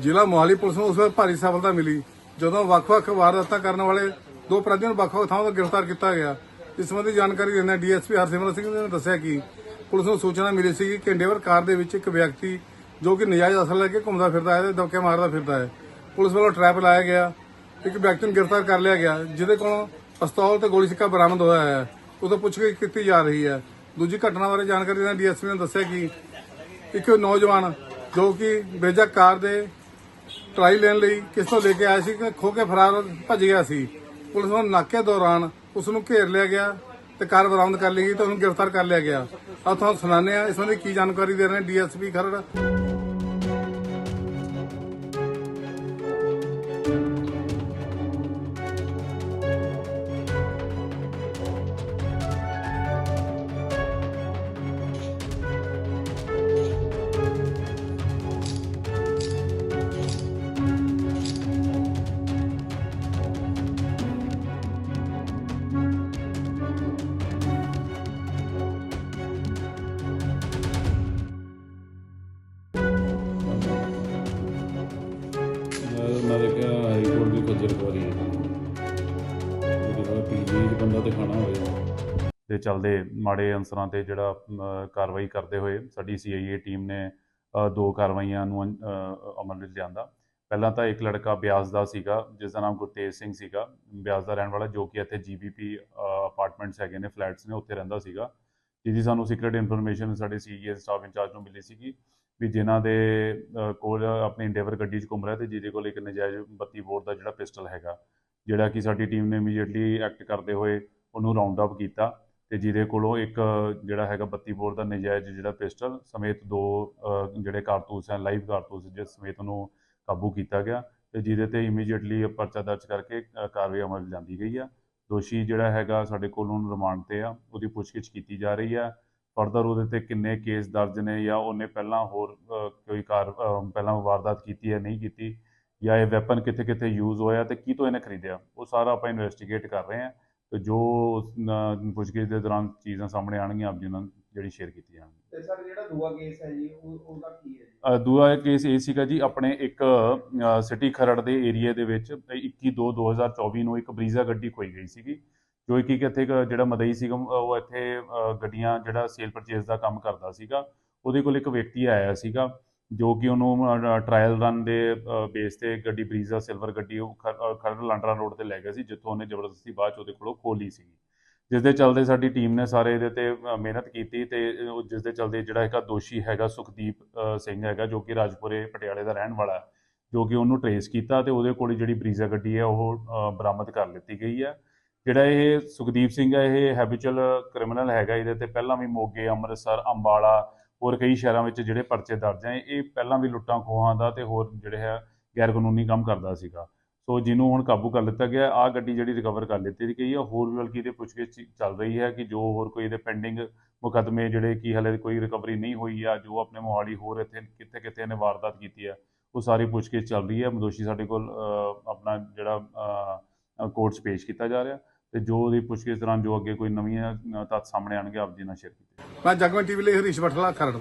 ਜ਼ਿਲ੍ਹਾ ਮੋਹਾਲੀ ਪੁਲਿਸ ਨੂੰ ਉਸ ਵੇਲੇ ਭਾਰੀ ਸਫਲਤਾ ਮਿਲੀ। ਜਦੋਂ ਵੱਖ-ਵੱਖ ਵਾਰਦਾਤਾਂ ਕਰਨ ਵਾਲੇ ਦੋ ਅਪਰਾਧੀਆਂ ਨੂੰ ਵੱਖ-ਵੱਖ ਥਾਵਾਂ ਤੋਂ ਗ੍ਰਿਫਤਾਰ ਕੀਤਾ ਗਿਆ। ਇਸ ਸੰਬੰਧੀ ਜਾਣਕਾਰੀ ਦਿੰਦਿਆਂ ਡੀਐਸਪੀ ਹਰਸਿਮਰਤ ਸਿੰਘ ਨੇ ਦੱਸਿਆ ਕਿ ਪੁਲਿਸ ਨੂੰ ਸੂਚਨਾ ਮਿਲੀ ਸੀ ਕਿ ਕੈਂਡੇਵਰ ਕਾਰ ਦੇ ਵਿੱਚ ਇੱਕ ਵਿਅਕਤੀ ਜੋ ਕਿ ਨਜਾਇਜ਼ ਅਸਲ ਲੈ ਕੇ ਘੁੰਮਦਾ ਫਿਰਦਾ ਹੈ ਤੇ ਦਬਕੇ ਮਾਰਦਾ ਫਿਰਦਾ ਹੈ। ਪੁਲਿਸ ਵੱਲੋਂ ਟਰੈਪ ਲਾਇਆ ਗਿਆ। ਇੱਕ ਵਿਅਕਤੀ ਨੂੰ ਗ੍ਰਿਫਤਾਰ ਕਰ ਲਿਆ ਗਿਆ, ਜਿਹਦੇ ਕੋਲੋਂ ਪਿਸਤੌਲ ਤੇ ਗੋਲੀ ਸਿੱਕਾ ਬਰਾਮਦ ਹੋਇਆ ਹੈ। ਉਦੋਂ ਪੁੱਛਗਿੱਛ ਕੀਤੀ ਜਾ ਰਹੀ ਹੈ। ਦੂਜੀ ਘਟਨਾ ਬਾਰੇ ਜਾਣਕਾਰੀ ਦਿੰਦਿਆਂ ਡੀਐਸਪੀ ਨੇ ਦੱਸਿਆ ਕਿ ਇੱਕ ਨੌਜਵਾਨ ਜੋ ਕਿ ਬੇਜਾ ਕਾਰ ਦੇ ਟਰਾਈ ਲੈਣ ਲਈ ਕਿਸ ਤੋਂ ਲੈ ਕੇ ਆਇਆ ਸੀ, ਕਿ ਖੋ ਕੇ ਫਰਾਰ ਭੱਜ ਗਿਆ ਸੀ। ਪੁਲਿਸ ਨੂੰ ਨਾਕੇ ਦੌਰਾਨ ਉਸ ਨੂੰ ਘੇਰ ਲਿਆ ਗਿਆ ਤੇ ਕਾਰ ਬਰਾਮਦ ਕਰ ਲਈ ਗਈ ਤੇ ਉਹਨੂੰ ਗ੍ਰਿਫਤਾਰ ਕਰ ਲਿਆ ਗਿਆ। ਆ ਤੁਹਾਨੂੰ ਸੁਣਾਉਂਦੇ ਆ ਇਸ ਸੰਬੰਧੀ ਕੀ ਜਾਣਕਾਰੀ ਦੇ ਰਹੇ ਨੇ ਡੀਐਸਪੀ ਖਰੜ। ਮੈਂ ਦੇਖਿਆ ਹਾਈ ਕੋਰਟ ਦੀ ਖੱਜਲ ਖਵਾਰੀ ਹੈ। ਜਿਹੜਾ ਪੀਜੀ ਚ ਬੰਦਾ ਤੇ ਖਾਣਾ ਹੋਇਆ। ਦੇ ਚੱਲਦੇ ਮਾੜੇ ਅਨਸਰਾਂ ਤੇ ਜਿਹੜਾ ਕਾਰਵਾਈ ਕਰਦੇ ਹੋਏ ਸਾਡੀ ਸੀਆਈਏ ਟੀਮ ਨੇ ਦੋ ਕਾਰਵਾਈਆਂ ਨੂੰ ਅਮਲ ਵਿੱਚ ਲਿਆਂਦਾ। ਪਹਿਲਾਂ ਤਾਂ ਇੱਕ ਲੜਕਾ ਬਿਆਸ ਦਾ ਸੀਗਾ, ਜਿਸ ਦਾ ਨਾਮ ਗੁਰਤੇਜ ਸਿੰਘ ਸੀਗਾ। ਬਿਆਸ ਦਾ ਰਹਿਣ ਵਾਲਾ ਜੋ ਕਿ ਇੱਥੇ ਜੀਬੀਪੀ ਅਪਾਰਟਮੈਂਟਸ ਹੈਗੇ ਨੇ, ਫਲੈਟਸ ਨੇ, ਉੱਥੇ ਰਹਿੰਦਾ ਸੀਗਾ। ਜਿਹਦੀ ਸਾਨੂੰ ਸੀਕ੍ਰੀਟ ਇਨਫੋਰਮੇਸ਼ਨ ਸਾਡੇ ਸੀਏ ਸਟਾਫ ਇੰਚਾਰਜ ਨੂੰ ਮਿਲੀ ਸੀਗੀ। ਵੀ ਜਿਨ੍ਹਾਂ ਦੇ ਕੋਲ ਆਪਣੀ ਇੰਡੇਵਰ ਗੱਡੀ 'ਚ ਘੁੰਮ ਰਿਹਾ ਤੇ ਜਿਹਦੇ ਕੋਲ ਇੱਕ ਨਜਾਇਜ਼ 32 ਬੋਰ ਦਾ ਜਿਹੜਾ ਪਿਸਟਲ ਹੈਗਾ, ਜਿਹੜਾ ਕਿ ਸਾਡੀ ਟੀਮ ਨੇ ਇਮੀਡੀਏਟਲੀ ਐਕਟ ਕਰਦੇ ਹੋਏ ਉਹਨੂੰ ਰਾਉਂਡ ਅਪ ਕੀਤਾ ਤੇ ਜਿਹਦੇ ਕੋਲੋਂ ਇੱਕ ਜਿਹੜਾ ਹੈਗਾ 32 ਬੋਰ ਦਾ ਨਜਾਇਜ਼ ਜਿਹੜਾ ਪਿਸਟਲ ਸਮੇਤ ਦੋ ਜਿਹੜੇ ਕਾਰਤੂਸ ਹੈ ਲਾਈਵ ਕਾਰਤੂਸ ਜਿਸ ਸਮੇਤ ਉਹਨੂੰ ਕਾਬੂ ਕੀਤਾ ਗਿਆ ਤੇ ਜਿਹਦੇ ਤੇ ਇਮੀਡੀਏਟਲੀ ਪਰਚਾ ਦਰਜ ਕਰਕੇ ਕਾਰਵਾਈ ਅਮਲ ਜਾਂਦੀ ਗਈ ਆ। ਦੋਸ਼ੀ ਜਿਹੜਾ ਹੈਗਾ ਸਾਡੇ ਕੋਲ ਉਹਨੂੰ ਰਿਮਾਂਡ ਤੇ ਆ, ਉਹਦੀ ਪੁੱਛਗਿੱਛ ਕੀਤੀ ਜਾ ਰਹੀ ਆ ਫਰਦਰ ਉਹਦੇ ਤੇ ਕਿੰਨੇ ਕੇਸ ਦਰਜ ਨੇ ਜਾਂ ਉਹਨੇ ਪਹਿਲਾਂ ਹੋਰ ਕੋਈ ਕਾਰ ਪਹਿਲਾਂ ਵਾਰਦਾਤ ਕੀਤੀ ਹੈ ਨਹੀਂ ਕੀਤੀ ਜਾਂ ਇਹ ਵੈਪਨ ਕਿੱਥੇ ਕਿੱਥੇ ਯੂਜ਼ ਹੋਇਆ ਤੇ ਕੀ ਤੋਂ ਇਹਨੇ ਖਰੀਦਿਆ ਉਹ ਸਾਰਾ ਆਪਾਂ ਇਨਵੈਸਟੀਗੇਟ ਕਰ ਰਹੇ ਹਾਂ ਤੇ ਜੋ ਪੁੱਛਗਿੱਛ ਦੇ ਦੌਰਾਨ ਚੀਜ਼ਾਂ ਸਾਹਮਣੇ ਆਣਗੀਆਂ ਆਪ ਜੀ ਨਾਲ ਜਿਹੜੀ ਸ਼ੇਅਰ ਕੀਤੀ ਜਾਣਗੀ ਤੇ ਸਰ ਜਿਹੜਾ ਦੂਆ ਕੇਸ ਹੈ ਜੀ ਉਹ ਉਹਦਾ ਕੀ ਹੈ ਜੀ? ਦੂਆ ਕੇਸ ਇਹ ਸੀਗਾ ਜੀ ਆਪਣੇ ਇੱਕ ਸਿਟੀ ਖਰੜ ਦੇ ਏਰੀਆ ਦੇ ਵਿੱਚ 21/2/2024 ਨੂੰ ਇੱਕ ਬਰੀਜ਼ਾ ਗੱਡੀ ਖੋਈ ਗਈ ਸੀਗੀ। ਜੋ ਕਿ ਇੱਥੇ ਜਿਹੜਾ ਮਦਈ ਸੀਗਾ ਉਹ ਇੱਥੇ ਗੱਡੀਆਂ ਜਿਹੜਾ ਸੇਲ ਪਰਚੇਸ ਦਾ ਕੰਮ ਕਰਦਾ ਸੀਗਾ, ਉਹਦੇ ਕੋਲ ਇੱਕ ਵਿਅਕਤੀ ਆਇਆ ਸੀਗਾ, ਜੋ ਕਿ ਉਹਨੂੰ ਟ੍ਰਾਇਲ ਰਨ ਦੇ ਬੇਸ ਤੇ ਗੱਡੀ ਬਰੀਜ਼ਾ ਸਿਲਵਰ ਗੱਡੀ ਉਹ ਖਰੜ ਲਾਂਡਰਾ ਰੋਡ ਤੇ ਲੈ ਗਿਆ ਸੀ, ਜਿੱਥੋਂ ਉਹਨੇ ਜ਼ਬਰਦਸਤੀ ਬਾਅਦ ਚ ਉਹਦੇ ਕੋਲੋਂ ਖੋਹ ਲਈ ਸੀ ਜਿਸ ਦੇ ਚਲਦੇ ਸਾਡੀ ਟੀਮ ਨੇ ਸਾਰੇ ਇਹਦੇ ਤੇ ਮਿਹਨਤ ਕੀਤੀ ਤੇ ਉਹ ਜਿਸ ਦੇ ਚੱਲਦੇ ਜਿਹੜਾ ਹੈਗਾ ਦੋਸ਼ੀ ਹੈਗਾ ਸੁਖਦੀਪ ਸਿੰਘ ਹੈਗਾ, ਜੋ ਕਿ ਰਾਜਪੁਰੇ, ਪਟਿਆਲੇ ਦਾ ਰਹਿਣ ਵਾਲਾ ਜੋ ਕਿ ਉਹਨੂੰ ਟਰੇਸ ਕੀਤਾ ਤੇ ਉਹਦੇ ਕੋਲ ਜਿਹੜੀ ਬਰੀਜ਼ਾ ਗੱਡੀ ਹੈ, ਉਹ ਬਰਾਮਦ ਕਰ ਲਿੱਤੀ ਗਈ ਹੈ। ਜਿਹੜਾ ਇਹ ਸੁਖਦੀਪ ਸਿੰਘ ਹੈ ਇਹ ਹੈਬਿਚੁਅਲ ਕ੍ਰਿਮੀਨਲ ਹੈਗਾ ਇਹਦੇ ਤੇ। ਪਹਿਲਾਂ ਵੀ ਮੋਗੇ, ਅੰਮ੍ਰਿਤਸਰ, ਅੰਬਾਲਾ ਹੋਰ ਕਈ ਸ਼ਹਿਰਾਂ ਵਿੱਚ ਜਿਹੜੇ ਪਰਚੇ ਦਰਜ ਹੈ ਇਹ ਪਹਿਲਾਂ ਵੀ ਲੁੱਟਾਂ ਖੋਹਾਂ ਦਾ ਤੇ ਹੋਰ ਜਿਹੜੇ ਹੈ ਗੈਰ ਕਾਨੂੰਨੀ ਕੰਮ ਕਰਦਾ ਸੀਗਾ। ਸੋ ਜਿਹਨੂੰ ਹੁਣ ਕਾਬੂ ਕਰ ਲਿੱਤਾ ਗਿਆ ਆ ਗੱਡੀ ਜਿਹੜੀ ਰਿਕਵਰ ਕਰ ਲਿੱਤੀ ਗਈ ਹੈ ਹੋਰ ਵੀ ਬਲਕਿ ਇਹਦੇ ਪੁੱਛਗਿੱਛ ਚੱਲ ਰਹੀ ਹੈ ਕਿ ਜੋ ਹੋਰ ਕੋਈ ਇਹਦੇ ਪੈਂਡਿੰਗ ਮੁਕੱਦਮੇ ਜਿਹੜੇ ਕਿ ਹਲੇ ਕੋਈ ਰਿਕਵਰੀ ਨਹੀਂ ਹੋਈ ਆ, ਜੋ ਆਪਣੇ ਮੋਹਾਲੀ ਹੋਰ ਇੱਥੇ ਕਿੱਥੇ ਕਿੱਥੇ ਇਹਨੇ ਵਾਰਦਾਤ ਕੀਤੀ ਹੈ ਉਹ ਸਾਰੀ ਪੁੱਛਗਿੱਛ ਚੱਲ ਰਹੀ ਹੈ। ਦੋਸ਼ੀ ਸਾਡੇ ਕੋਲ ਆਪਣਾ ਜਿਹੜਾ ਕੋਰਟ 'ਚ ਪੇਸ਼ ਕੀਤਾ ਜਾ ਰਿਹਾ ਤੇ ਜੋ ਉਹਦੀ ਪੁੱਛਗਿੱਛ ਦੌਰਾਨ ਜੋ ਅੱਗੇ ਕੋਈ ਨਵੀਆਂ ਅ, ਤੱਥ ਸਾਹਮਣੇ ਆਣਗੇ ਆਪ ਜੀ ਨਾਲ ਸ਼ੇਅਰ ਕੀਤੇ ਮੈਂ ਜਗਮਨ ਟੀਵੀ ਲਈ ਹਰੀਸ਼ ਬਠਲਾ ਖਰੜ ਤੋਂ।